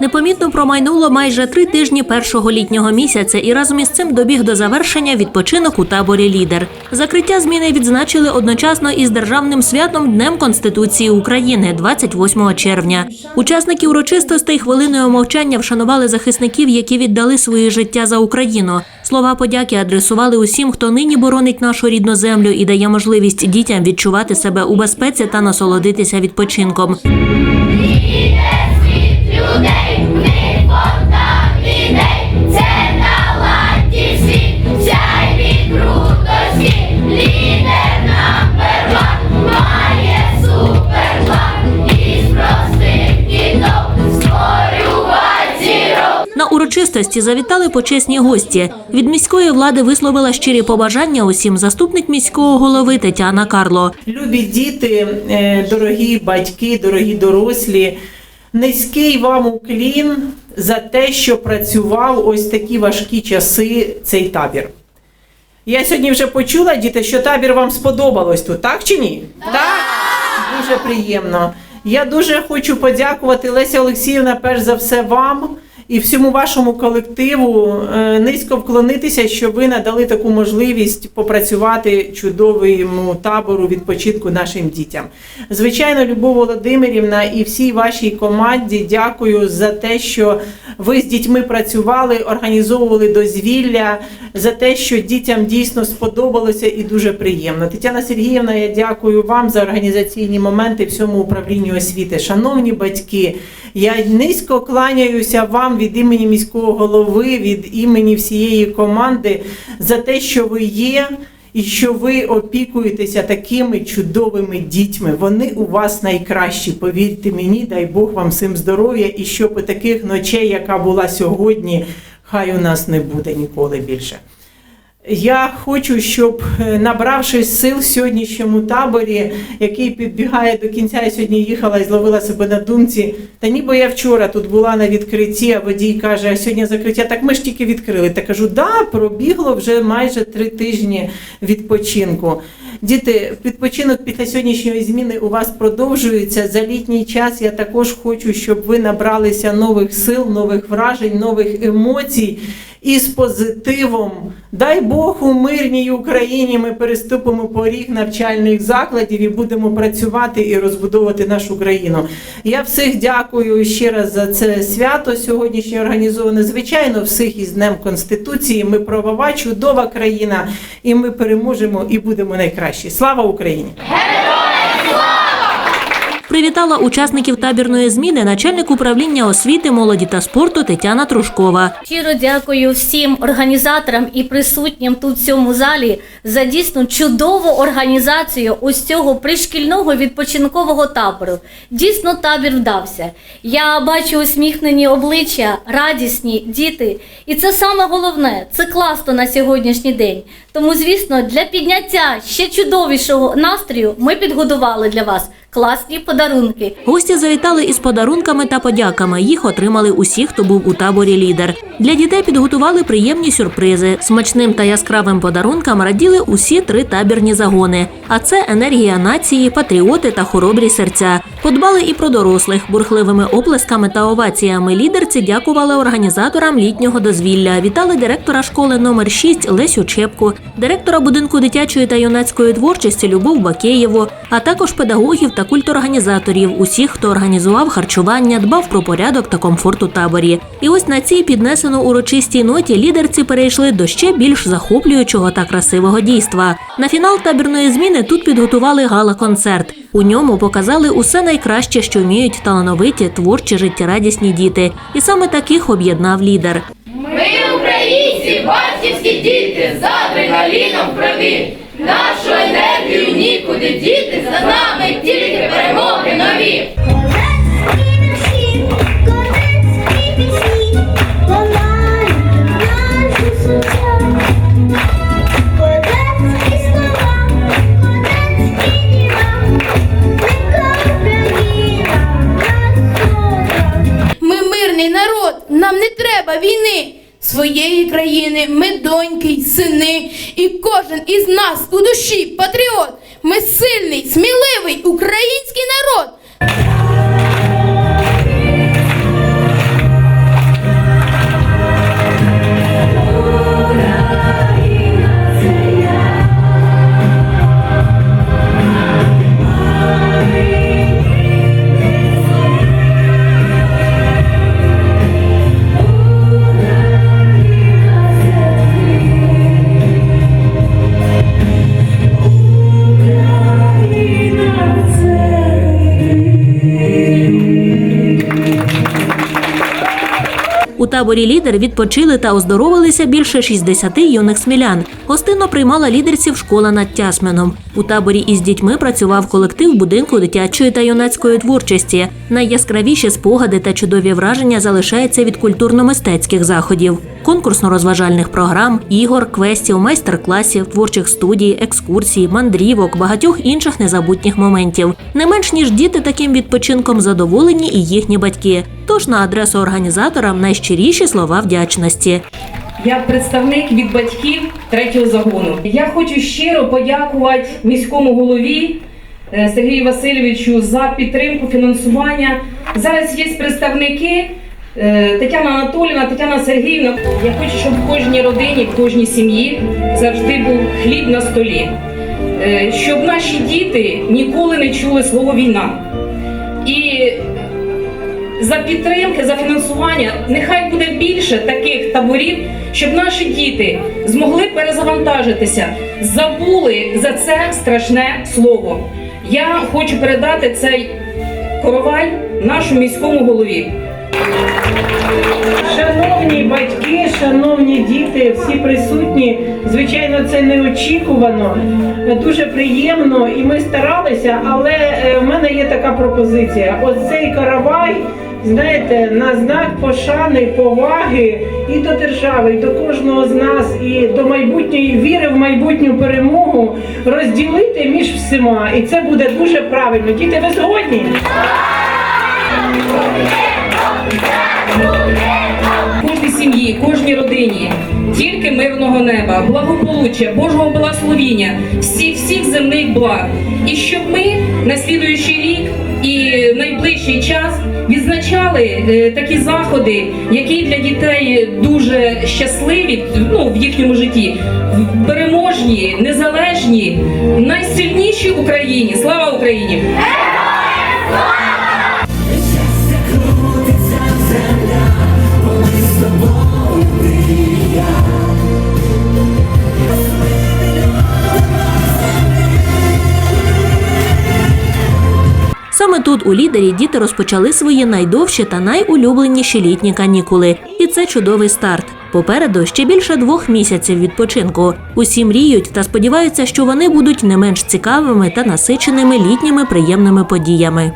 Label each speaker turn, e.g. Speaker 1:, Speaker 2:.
Speaker 1: Непомітно промайнуло майже три тижні першого літнього місяця, і разом із цим добіг до завершення відпочинок у таборі Лідер. Закриття зміни відзначили одночасно із державним святом Днем Конституції України 28 червня. Учасники урочистостей хвилиною мовчання вшанували захисників, які віддали свої життя за Україну. Слова подяки адресували усім, хто нині боронить нашу рідну землю і дає можливість дітям відчувати себе у безпеці та насолодитися відпочинком.
Speaker 2: людей,
Speaker 1: урочистості завітали почесні гості. Від міської влади висловила щирі побажання усім заступник міського голови Тетяна Карло.
Speaker 3: Любі діти, е, дорогі батьки, дорогі дорослі, низький вам уклін за те, що працював ось такі важкі часи цей табір. Я сьогодні вже почула, діти, що табір вам сподобалось тут, так чи ні? Так. Дуже приємно. Я дуже хочу подякувати Леся Олексіївна, перш за все вам і всьому вашому колективу е, низько вклонитися, що ви надали таку можливість попрацювати чудовому табору відпочинку нашим дітям. Звичайно, Любов Володимирівна і всій вашій команді дякую за те, що ви з дітьми працювали, організовували дозвілля, за те, що дітям дійсно сподобалося і дуже приємно. Тетяна Сергіївна, я дякую вам за організаційні моменти всьому управлінню освіти. Шановні батьки, я низько кланяюся вам від імені міського голови, від імені всієї команди за те, що ви є. І що ви опікуєтеся такими чудовими дітьми. Вони у вас найкращі. Повірте мені, дай Бог вам всім здоров'я, і щоб таких ночей, яка була сьогодні, хай у нас не буде ніколи більше. Я хочу, щоб е, набравшись сил в сьогоднішньому таборі, який підбігає до кінця, я сьогодні їхала і зловила себе на думці. Та ніби я вчора тут була на відкритті, а водій каже, а сьогодні закриття. Так ми ж тільки відкрили. Та кажу, да, пробігло вже майже три тижні відпочинку. Діти, відпочинок після сьогоднішньої зміни у вас продовжується. За літній час я також хочу, щоб ви набралися нових сил, нових вражень, нових емоцій і з позитивом. Дай Бог у мирній Україні ми переступимо поріг навчальних закладів і будемо працювати і розбудовувати нашу країну. Я всіх дякую ще раз за це свято сьогоднішнє організоване. Звичайно, всіх із Днем Конституції. Ми правова, чудова країна, і ми переможемо і будемо найкращі. Слава Україні!
Speaker 1: Привітала учасників табірної зміни начальник управління освіти, молоді та спорту Тетяна Трушкова.
Speaker 4: Щиро дякую всім організаторам і присутнім тут в цьому залі за дійсно чудову організацію ось цього пришкільного відпочинкового табору. Дійсно, табір вдався. Я бачу усміхнені обличчя, радісні діти. І це саме головне, це класно на сьогоднішній день. Тому, звісно, для підняття ще чудовішого настрою ми підготували для вас класні подарунки.
Speaker 1: Гості завітали із подарунками та подяками. Їх отримали усі, хто був у таборі лідер. Для дітей підготували приємні сюрпризи. Смачним та яскравим подарункам раділи усі три табірні загони. А це енергія нації, патріоти та хоробрі серця. Подбали і про дорослих. Бурхливими оплесками та оваціями лідерці дякували організаторам літнього дозвілля. Вітали директора школи номер 6 Лесю Чепку, директора будинку дитячої та юнацької творчості Любов Бакеєву, а також педагогів та культурорганізаторів, усіх, хто організував харчування, дбав про порядок та комфорт у таборі. І ось на цій піднесено урочистій ноті лідерці перейшли до ще більш захоплюючого та красивого дійства. На фінал табірної зміни тут підготували гала-концерт. У ньому показали усе найкраще, що вміють талановиті, творчі, життєрадісні діти. І саме таких об'єднав лідер.
Speaker 2: Ми, українці, батьківські діти, з адреналіном в крові. Нашу енергію нікуди діти, за нами
Speaker 5: доньки й сини, і кожен із нас у душі патріот. Ми сильний, сміливий український народ.
Speaker 1: Таборі лідер відпочили та оздоровилися більше 60 юних смілян. Гостинно приймала лідерців школа над Тясменом. У таборі із дітьми працював колектив будинку дитячої та юнацької творчості. Найяскравіші спогади та чудові враження залишаються від культурно-мистецьких заходів, конкурсно-розважальних програм, ігор, квестів, майстер-класів, творчих студій, екскурсій, мандрівок, багатьох інших незабутніх моментів. Не менш ніж діти таким відпочинком задоволені і їхні батьки. Тож на адресу організаторам найщиріші слова вдячності.
Speaker 6: Я представник від батьків третього загону. Я хочу щиро подякувати міському голові е, Сергію Васильовичу за підтримку фінансування. Зараз є представники е, Тетяна Анатоліївна, Тетяна Сергіївна. Я хочу, щоб в кожній родині, в кожній сім'ї завжди був хліб на столі, Е, щоб наші діти ніколи не чули слово війна. За підтримки, за фінансування. Нехай буде більше таких таборів, щоб наші діти змогли перезавантажитися, забули за це страшне слово. Я хочу передати цей коровай нашому міському голові.
Speaker 3: Шановні батьки, шановні діти, всі присутні. Звичайно, це неочікувано, дуже приємно, і ми старалися. Але е, в мене є така пропозиція: ось цей каравай, знаєте, на знак пошани, поваги і до держави, і до кожного з нас, і до майбутньої віри в майбутню перемогу розділити між всіма. І це буде дуже правильно. Діти, ви згодні?
Speaker 6: Кожній. Тільки мирного неба, благополуччя, Божого благословіння, всіх всіх земних благ. І щоб ми на слідуючий рік і найближчий час відзначали е, такі заходи, які для дітей дуже щасливі ну, в їхньому житті, переможні, незалежні, найсильніші в Україні. Слава Україні!
Speaker 1: Тут у лідері діти розпочали свої найдовші та найулюбленіші літні канікули. І це чудовий старт. Попереду ще більше двох місяців відпочинку. Усі мріють та сподіваються, що вони будуть не менш цікавими та насиченими літніми приємними подіями.